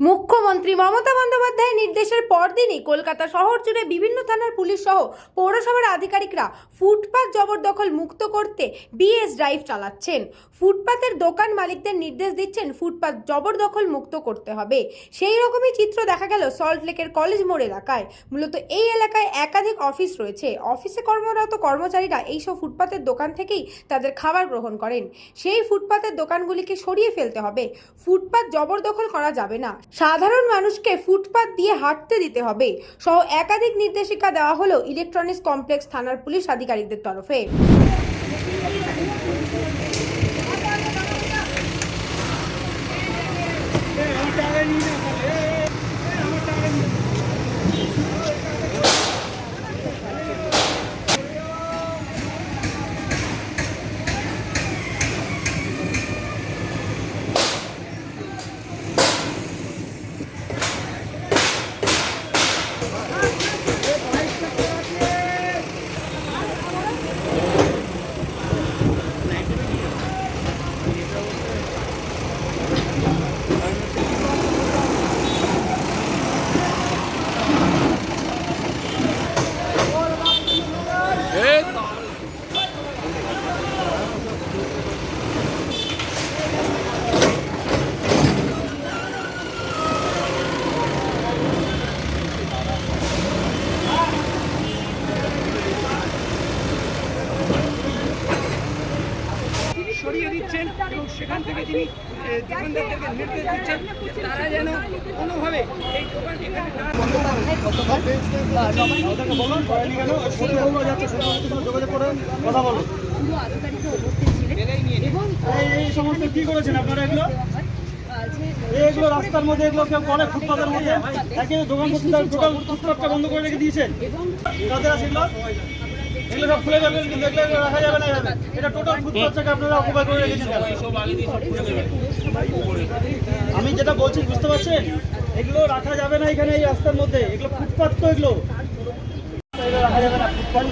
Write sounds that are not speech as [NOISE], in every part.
মুখ্যমন্ত্রী মমতা বন্দ্যোপাধ্যায়ের নির্দেশের পরদিনই কলকাতা শহর জুড়ে বিভিন্ন থানার পুলিশ সহ পৌরসভার আধিকারিকরা ফুটপাত জবরদখল মুক্ত করতে বিএস ড্রাইভ চালাচ্ছেন। ফুটপাতের দোকান মালিকদের নির্দেশ দিচ্ছেন ফুটপাত জবরদখল মুক্ত করতে হবে। সেই রকমই চিত্র দেখা গেল সল্ট লেকের কলেজ মোড় এলাকায়। মূলত এই এলাকায় একাধিক অফিস রয়েছে। অফিসে কর্মরত কর্মচারীরা এইসব ফুটপাতের দোকান থেকেই তাদের খাবার গ্রহণ করেন। সেই ফুটপাতের দোকানগুলিকে সরিয়ে ফেলতে হবে। ফুটপাত জবরদখল করা যাবে না। সাধারণ মানুষকে ফুটপাত দিয়ে হাঁটতে দিতে হবে সহ একাধিক নির্দেশিকা দেওয়া হলো ইলেকট্রনিক্স কমপ্লেক্স থানার পুলিশ আধিকারিকদের তরফে সরিয়ে দিচ্ছেন এবং সেখান থেকে তিনি এ, দোকান কি করেছেন রাস্তার মধ্যে এগুলো কেউ করে ফুটপাতের মধ্যে দোকান ফুটপাতটা বন্ধ করে রেখে দিয়েছেন। কাদের আছে এগুলো সব খুলে দেখলে রাখা যাবে না এটা টোটাল ফুটপাতটাকে আপনারা অকুপাই করে রেখেছেন আমি যেটা বলছি বুঝতে পারছেন? এগুলো রাখা যাবে না এখানে এই রাস্তার মধ্যে। এগুলো ফুটপাত তো এগুলো। এগুলো রাখা যাবে না। ফুটপাত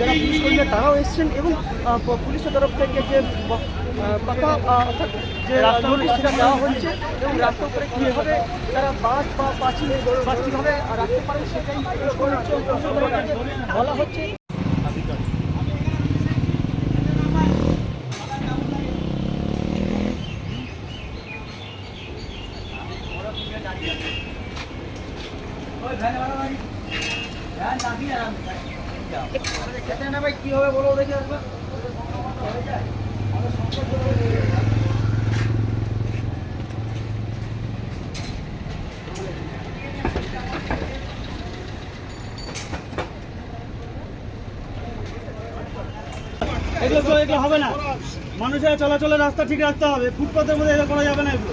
যারা পুলিশ কর্মী তারাও এসেছেন এবং পুলিশের তরফ থেকে যে কথা অর্থাৎ যে নোটিশ সেটা দেওয়া হচ্ছে এবং রাস্তার উপরে কীভাবে তারা বাস বা পাঁচিল বা কীভাবে রাখতে পারে সেটাই বলা হচ্ছে। দেখি একবার এগুলো এগুলো হবে না। মানুষের চলাচলের রাস্তা ঠিক রাখতে হবে। ফুটপাতের মধ্যে এগুলো করা যাবে না এগুলো।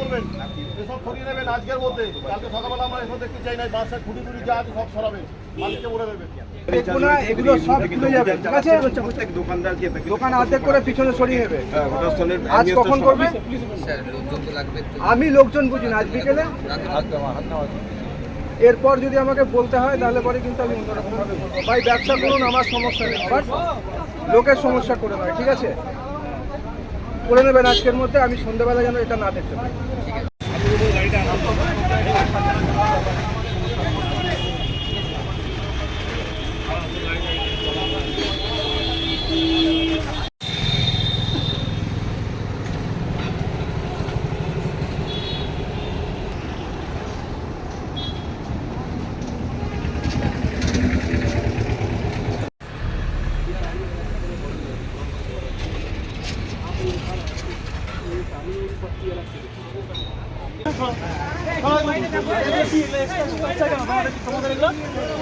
কি বলবেন? এসব সরিয়ে নেবেন আজকের মধ্যে। কালকে সকালবেলা আমরা এসব দেখতে চাই না বাসের খুঁটি টুটি যা আছে সব সরাবেন মালিককে বলে দেবেন। এগুলো সব খুলে যাবে। ঠিক আছে? দোকান অর্ধেক করে পিছনে সরিয়ে নেবে। আজ কখন করবি? আমি লোকজন বুঝি না আজ বিকেলে? এরপর যদি আমাকে বলতে হয় তাহলে পরে কিন্তু আমি অন্যরকম ভাবে বলব। ভাই ব্যবসা করুন আমার সমস্যা নেই। বাট লোকের সমস্যা করে নয় ঠিক আছে? করে নেবেন আজকের মধ্যে আমি সন্ধ্যাবেলা যেন এটা না দেখতে পাই।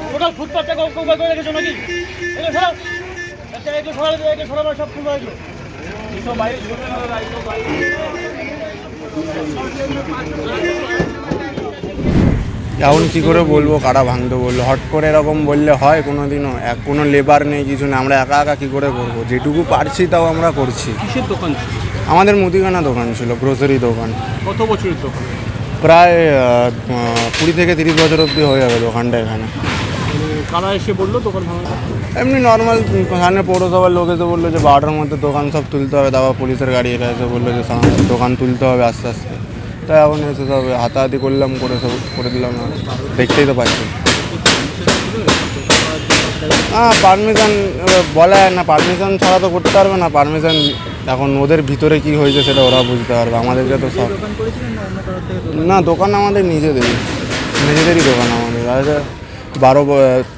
টোটাল করে রেখেছো নাকি এগুলো সরাও এগুলো সরালে এগুলো সরাবার সব খুলবো এগুলো এখন কি করে বলব? কারা ভাঙতে বলল? হট করে এরকম বললে হয় কোনো দিনও এক কোনো লেবার নেই কিছু নেই। আমরা একা একা কী করে করব? যেটুকু পারছি তাও আমরা করছি। কিসের দোকান আমাদের মুদিখানা দোকান ছিল গ্রোসারি দোকান। কত বছরের দোকান? প্রায় কুড়ি থেকে তিরিশ বছর অবধি হয়ে যাবে দোকানটা এখানে। কারা এসে বলল দোকান এমনি নর্মাল সামনে পৌরসভার লোক এসে বলল যে বারোটার মধ্যে দোকান সব তুলতে হবে তারপর পুলিশের গাড়ি এরা এসে বলল যে দোকান তুলতে হবে আস্তে আস্তে। তাই এখন এসে সব হাতাহাতি করলাম করে সব করে দিলাম আর দেখতেই তো পাচ্ছি। হ্যাঁ পারমিশন বলা না পারমিশন ছাড়া তো করতে পারবে না পারমিশন এখন ওদের ভিতরে কি হয়েছে সেটা ওরা বুঝতে পারবে, আমাদেরকে তো সব না, দোকান আমাদের নিজেদেরই নিজেদেরই দোকান আমাদের আজ বারো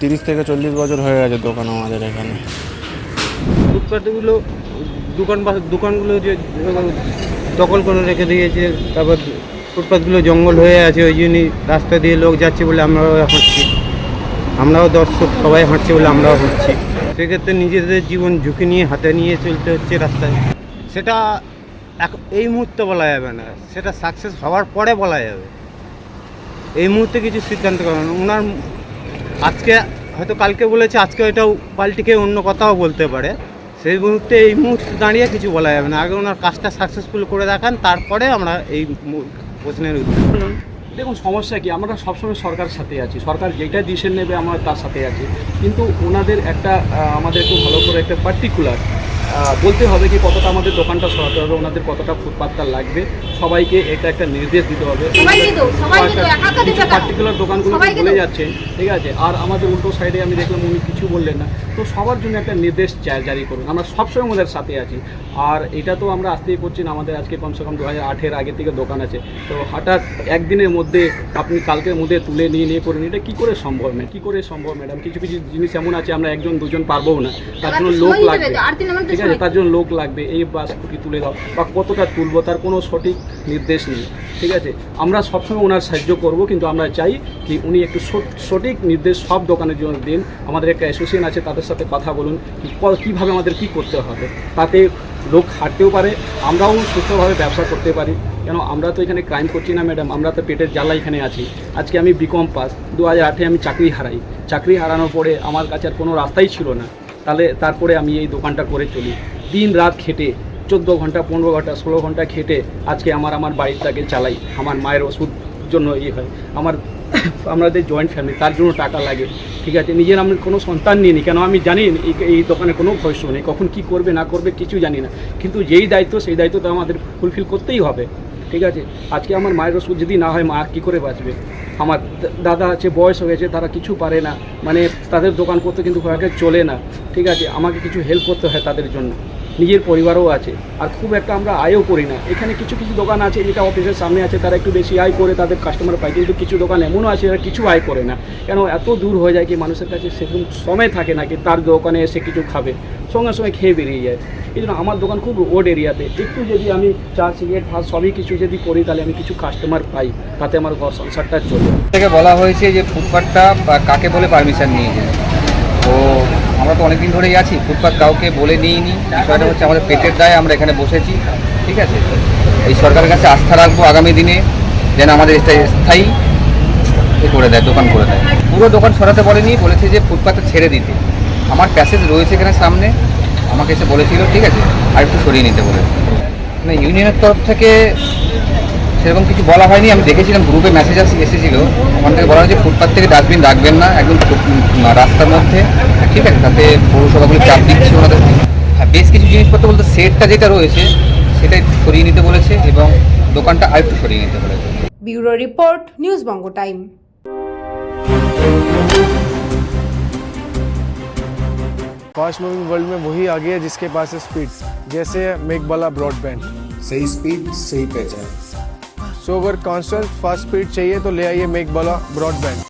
তিরিশ থেকে চল্লিশ বছর হয়ে গেছে দোকান আমাদের এখানে। ফুটপাথগুলো দোকান দোকানগুলো যে দখল করে রেখে দিয়েছে, তারপর ফুটপাথগুলো জঙ্গল হয়ে আছে, ওই জন্যই রাস্তা দিয়ে লোক যাচ্ছে বলে আমরাও হাঁটছি। আমরাও দর্শক সবাই হাঁটছে বলে আমরাও হাঁটছি। সেক্ষেত্রে নিজেদের জীবন ঝুঁকি নিয়ে হাতে নিয়ে চলতে হচ্ছে রাস্তায়। সেটা এক- এই মুহূর্তে বলা যাবে না। সেটা সাকসেস হওয়ার পরে বলা যাবে। এই মুহূর্তে কিছু সিদ্ধান্ত করেন ওনার আজকে হয়তো কালকে বলেছে আজকে ওইটাও পাল্টিকে অন্য কথাও বলতে পারে। সেই মুহূর্তে এই মুহূর্তে দাঁড়িয়ে কিছু বলা যাবে না। আগে ওনার কাজটা সাকসেসফুল করে দেখান তারপরে আমরা এই প্রশ্নের উত্তর দেখুন সমস্যা কি? আমরা সবসময় সরকারের সাথে আছি। সরকার যেটা ডিসিশন নেবে আমরা তার সাথে আছি। কিন্তু ওনাদের একটা আমাদের একটু ভালো করে একটা পার্টিকুলার বলতে হবে কি কতটা আমাদের দোকানটা সরাতে হবে ওনাদের কতটা ফুটপাতটা লাগবে সবাইকে এটা একটা নির্দেশ দিতে হবে। পার্টিকুলার দোকানগুলো সবাইকে বলে তো। যাচ্ছে ঠিক আছে? আর আমাদের উল্টো সাইডে আমি দেখলাম উনি কিছু বললেন না। তো সবার জন্য একটা নির্দেশ জারি করুন আমরা সবসময় ওদের সাথে আছি। আর এটা তো আমরা আসতেই করছি না আমাদের আজকে কমসে কম দু হাজার আঠের আগে থেকে দোকান আছে। তো হঠাৎ একদিনের মধ্যে আপনি কালকের মধ্যে তুলে নিয়ে নিয়ে করুন এটা কী করে সম্ভব ম্যাম কী করে সম্ভব ম্যাডাম? কিছু কিছু জিনিস এমন আছে আমরা একজন দুজন পারব না তার জন্য লোক লাগবে। ঠিক আছে, তার জন্য লোক লাগবে, এই বাস কি তুলে দাও, বা কতটা তুলবো তার কোনো সঠিক নির্দেশ নেই, ঠিক আছে? আমরা সবসময় ওনার সাহায্য করব, কিন্তু আমরা চাই কি উনি একটু সঠ- সঠিক নির্দেশ সব দোকানের জন্য দিন। আমাদের একটা অ্যাসোসিয়েশন আছে, তাদের সাথে কথা বলুন কীভাবে আমাদের কি করতে হবে, তাতে লোক হাঁটতেও পারে, আমরাও সুস্থভাবে ব্যবসা করতে পারি। কেন, আমরা তো এখানে ক্রাইম করছি না ম্যাডাম আমরা তো পেটের জ্বালা এখানে আছি। আজকে আমি বিকম পাস দু হাজার আটে আমি চাকরি হারাই। চাকরি হারানোর পরে আমার কাছে আর কোনো রাস্তাই ছিল না। তাহলে তারপরে আমি এই দোকানটা করে চলি। দিন রাত খেটে, চোদ্দ ঘণ্টা, পনেরো ঘণ্টা, ষোলো ঘণ্টা খেটে আজকে আমার আমার বাড়িটাকে চালাই। আমার মায়ের ওষুধ জন্য ইয়ে হয়। আমার [COUGHS] আমাদের জয়েন্ট ফ্যামিলি তার জন্য টাকা লাগে। ঠিক আছে? নিজের আমি কোনো সন্তান নিয়ে নিই কেন? আমি জানি এই দোকানে কোনো ভরসা নেই। কখন কি করবে, না করবে, কিছু জানি না। কিন্তু যেই দায়িত্ব, সেই দায়িত্ব তো আমাদের ফুলফিল করতেই হবে। ঠিক আছে? আজকে আমার মায়ের ওষুধ যদি না হয়, মা কী করে বাঁচবে? আমার দাদা আছে, বয়স হয়ে গেছে, তারা কিছু পারে না। মানে তাদের দোকান করতে কিন্তু একটা চলে না। ঠিক আছে? আমাকে কিছু হেল্প করতে হয় তাদের জন্য। নিজের পরিবারও আছে। আর খুব একটা আমরা আয়ও করি না। এখানে কিছু কিছু দোকান আছে, যেটা অফিসের সামনে আছে, তারা একটু বেশি আয় করে তাদের কাস্টমার পায়। কিন্তু কিছু দোকান এমনও আছে, যারা কিছু আয় করে না। কেন? এত দূর হয়ে যায় কি মানুষের কাছে সেরকম সময় থাকে না কি তার দোকানে এসে কিছু খাবে। সঙ্গে সঙ্গে খেয়ে বেরিয়ে যায়। এই জন্য আমার দোকান খুব রোড এরিয়াতে। একটু যদি আমি চা সিগারেট ভাত সবই কিছু যদি করি, তাহলে আমি কিছু কাস্টমার পাই। তাতে আমার ঘর সংসারটা চলে। থেকে বলা হয়েছে যে ফুটপাথটা কাকে বলে পারমিশন নিয়ে যায় তো আমরা তো অনেকদিন ধরেই আছি ফুটপাথ কাউকে বলে নিইনি। বিষয়টা হচ্ছে আমাদের পেটের দায়, আমরা এখানে বসেছি। ঠিক আছে? এই সরকারের কাছে আস্থা রাখব আগামী দিনে, যেন আমাদের স্থায়ী করে দেয়, দোকান করে দেয়। পুরো দোকান সরাতে বলেনি, বলেছে যে ফুটপাথে ছেড়ে দিতে। আমার প্যাসেজ রয়েছে এখানে সামনে, আমাকে এসে বলেছিল, ঠিক আছে, আর একটু সরিয়ে নিতে বলে। না, ইউনিয়নের তরফ থেকে সেরকম কিছু বলা হয়নি। আমি দেখেছিলাম গ্রুপে মেসেজ এসেছিল। ওখান থেকে বলা হয়েছে ফুটপাথ থেকে ডাস্টবিন রাখবেন না, একদম রাস্তার মধ্যে। ঠিক আছে, তাতে পৌরসভাগুলি চাপ দিচ্ছে ওনাদের। হ্যাঁ বেশ কিছু জিনিসপত্র বলতে সেটটা যেটা রয়েছে সেটাই সরিয়ে নিতে বলেছে এবং দোকানটা আরেকটু সরিয়ে নিতে বলেছে। Bureau report, news Banga time. Fast moving world में वही आगे है जिसके पास है स्पीड जैसे मेक वाला ब्रॉडबैंड सही स्पीड सही पहचान सो अगर कॉन्स्टेंट फास्ट स्पीड चाहिए तो ले आइए मेक वाला ब्रॉडबैंड